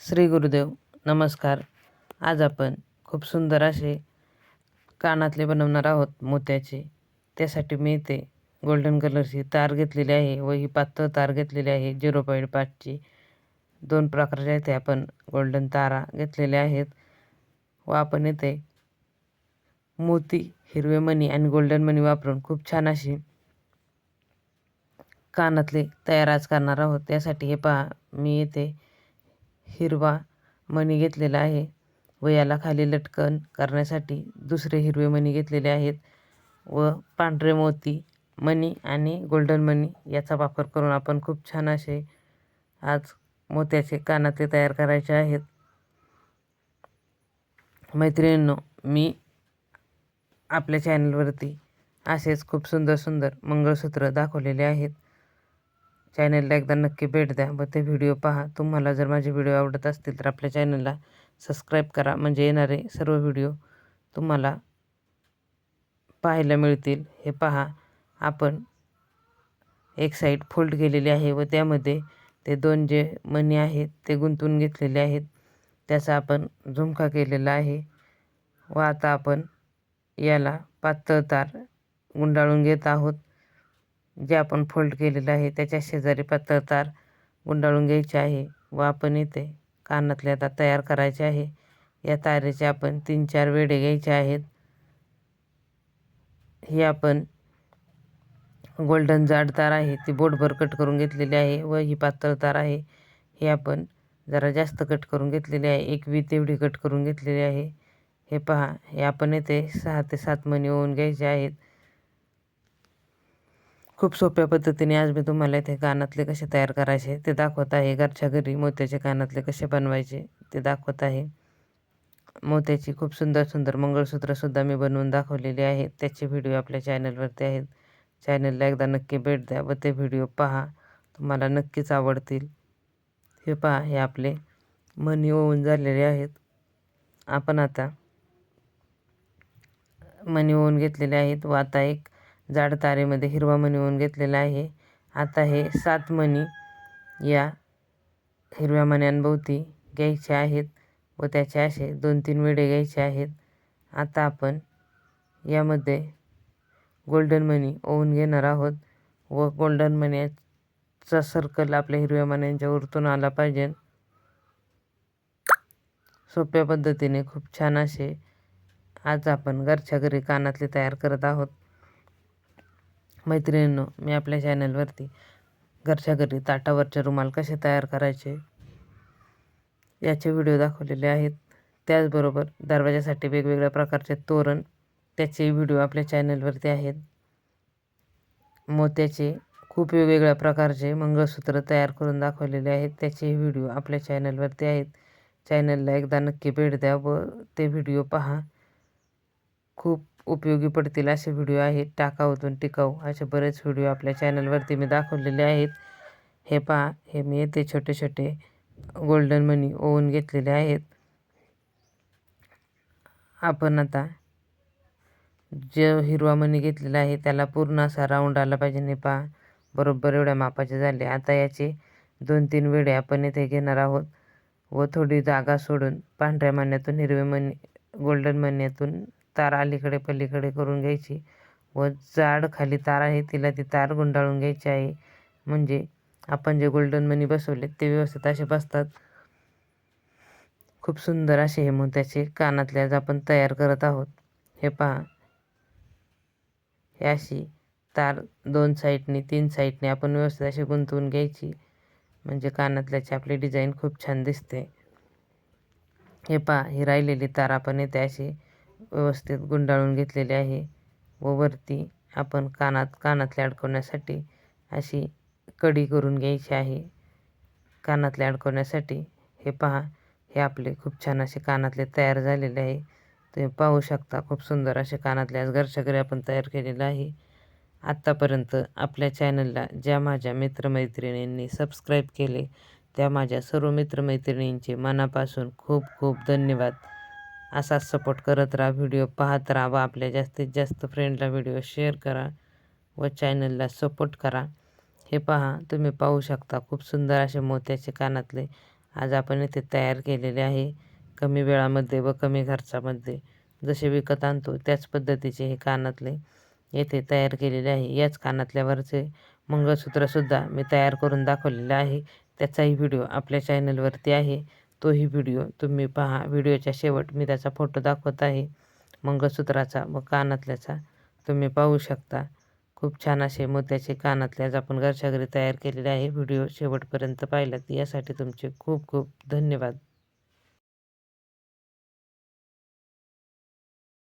श्री गुरुदेव नमस्कार. आज आपण खूप सुंदर असे कानातले बनवणार आहोत मोत्याचे. त्यासाठी मी इथे गोल्डन कलरची तार घेतलेली आहे व ही पातळ तार घेतलेली आहे झिरो पॉईंट पाचची दोन प्रकारच्या इथे आपण गोल्डन तारा घेतलेल्या आहेत व आपण इथे मोती हिरवे मणी आणि गोल्डन मणी वापरून खूप छान अशी कानातले तयार आज करणार आहोत. त्यासाठी हे पहा मी इथे हिरवा मणी घेतलेला आहे. व याला खाली लटकन करण्यासाठी दुसरे हिरवे मणी घेतलेले आहेत. व पांढरे मोती मणी आणि गोल्डन मणी याचा वापर करून आपण खूप छान असे आज मोत्याचे कानातले तयार करायचे आहेत. मैत्रिणींनो मी आपल्या चॅनलवरती असेच खूप सुंदर सुंदर मंगळसूत्र दाखवलेले आहेत. चॅनलला एकदा नक्की भेट द्या व ते व्हिडिओ पहा. तुम्हाला जर माझे व्हिडिओ आवडत असतील तर आपल्या चॅनलला सबस्क्राईब करा. म्हणजे येणारे सर्व व्हिडिओ तुम्हाला पाहायला मिळतील. हे पहा आपण एक साईड फोल्ड केलेली आहे व त्यामध्ये ते दोन जे मणी आहेत ते गुंतवून घेतलेले आहेत. त्याचा आपण झुमका केलेला आहे व आता आपण याला पातळ तार गुंडाळून घेत आहोत. जे आपण फोल्ड केलेलं आहे त्याच्या शेजारी पातळ तार गुंडाळून घ्यायची आहे व आपण इथे कानातले आता तयार करायचे आहे. या तारेचे आपण तीन चार वेडे घ्यायचे आहेत. ही आपण गोल्डन जाड तार आहे ती बोटभर कट करून घेतलेली आहे व ही पातळ तार आहे. ही आपण जरा जास्त कट करून घेतलेली आहे एक वी तेवढी कट करून घेतलेली आहे. हे पहा हे आपण येथे सहा ते सात मणी होऊन घ्यायचे आहेत. खूप सोप्या पद्धतीने आज मी तुम्हाला इथे कानातले कसे तयार करायचे ते दाखवत आहे. घरच्या घरी मोत्याचे कानातले कसे बनवायचे ते दाखवत आहे. मोत्याची खूप सुंदर सुंदर मंगळसूत्रसुद्धा मी बनवून दाखवलेली आहेत त्याचे व्हिडिओ आपल्या चॅनलवरती आहेत. चॅनलला एकदा नक्की भेट द्या व ते व्हिडिओ पहा. तुम्हाला नक्कीच आवडतील. हे पहा हे आपले मनी ओवून झालेले आहेत. आपण आता मनी ओवून घेतलेले आहेत व आता एक जाड तारेमध्ये हिरवा मणी होऊन घेतलेला आहे. आता हे सात मणी या हिरव्या मण्यांभोवती घ्यायचे आहेत व त्याचे असे दोन तीन वेडे घ्यायचे आहेत. आता आपण यामध्ये गोल्डन मनी ओवून घेणार आहोत व गोल्डन मण्याचा सर्कल आपल्या हिरव्या मण्यांच्या वरतून आला पाहिजे. सोप्या पद्धतीने खूप छान असे आज आपण घरच्या घरी कानातले तयार करत आहोत. मैत्रिणींनो मी आपल्या चॅनलवरती घरच्या घरी ताटावरचे रुमाल कसे तयार करायचे याचे व्हिडिओ दाखवलेले आहेत. त्याचबरोबर दरवाजासाठी वेगवेगळ्या प्रकारचे तोरण त्याचे व्हिडिओ आपल्या चॅनलवरती आहेत. मोत्याचे खूप वेगवेगळ्या प्रकारचे मंगळसूत्र तयार करून दाखवलेले आहेत. त्याचे व्हिडिओ आपल्या चॅनलवरती आहेत. चॅनलला एकदा नक्की भेट द्या व ते व्हिडिओ पहा. खूप उपयोगी पडतील असे व्हिडिओ आहेत. टाकाऊतून टिकाऊ असे बरेच व्हिडिओ आपल्या चॅनलवरती मी दाखवलेले आहेत. हे पहा हे मी येथे छोटे छोटे गोल्डन मनी ओवून घेतलेले आहेत. आपण आता जे हिरवा मनी घेतलेला आहे त्याला पूर्ण असा राऊंड आला पाहिजे. ने पहा बरोबर एवढ्या मापाचे झाले. आता याचे दोन तीन वेळे आपण इथे घेणार आहोत व थोडी जागा सोडून पांढऱ्या मण्यातून हिरवे मणी गोल्डन मण्यातून तार अलीकडे पलीकडे करून घ्यायची व जाड खाली तार आहे तिला ती तार गुंडाळून घ्यायची आहे. म्हणजे आपण जे गोल्डन मनी बसवले ते व्यवस्थित असे बसतात. खूप सुंदर असे हे मोत्याचे कानातले आज आपण तयार करत आहोत. हे पहा. हे अशी तार दोन साईडने तीन साईडने आपण व्यवस्थित अशी गुंतवून घ्यायची. म्हणजे कानातल्याची आपली डिझाईन खूप छान दिसते. हे पहा ही राहिलेली तार आपण येते अशी व्यवस्थित गुंडाळून घेतलेले आहे व वरती आपण कानात कानातले अडकवण्यासाठी अशी कडी करून घ्यायची आहे. कानातले अडकवण्यासाठी हे पहा हे आपले खूप छान असे कानातले तयार झालेले आहे. तुम्ही पाहू शकता खूप सुंदर असे कानातले आज घरच्या घरी आपण तयार केलेलं आहे. आत्तापर्यंत आपल्या चॅनलला ज्या माझ्या मित्रमैत्रिणींनी सबस्क्राईब केले त्या माझ्या सर्व मित्रमैत्रिणींचे मनापासून खूप खूप धन्यवाद. असाच सपोर्ट करत राहा. व्हिडिओ पाहत राहा. व आपल्या जास्तीत जास्त फ्रेंडला व्हिडिओ शेअर करा व चॅनलला सपोर्ट करा. हे पहा तुम्ही पाहू शकता. खूप सुंदर असे मोत्याचे कानातले आज आपण इथे तयार केलेले आहे. कमी वेळामध्ये व कमी खर्चामध्ये जसे विकत आणतो त्याच पद्धतीचे हे कानातले येथे तयार केलेले आहे. याच कानातल्यावरचे मंगळसूत्रसुद्धा मी तयार करून दाखवलेलं आहे. त्याचाही व्हिडिओ आपल्या चॅनलवरती आहे. तोही व्हिडिओ तुम्ही पहा. व्हिडिओच्या शेवट मी त्याचा फोटो दाखवत आहे. मंगळसूत्राचा व कानातल्याचा. तुम्ही पाहू शकता. खूप छान असे मोत्याचे कानातल्याच आपण घरच्या घरी तयार केलेले आहे. व्हिडिओ शेवटपर्यंत पाहिलात. यासाठी तुमचे खूप खूप धन्यवाद.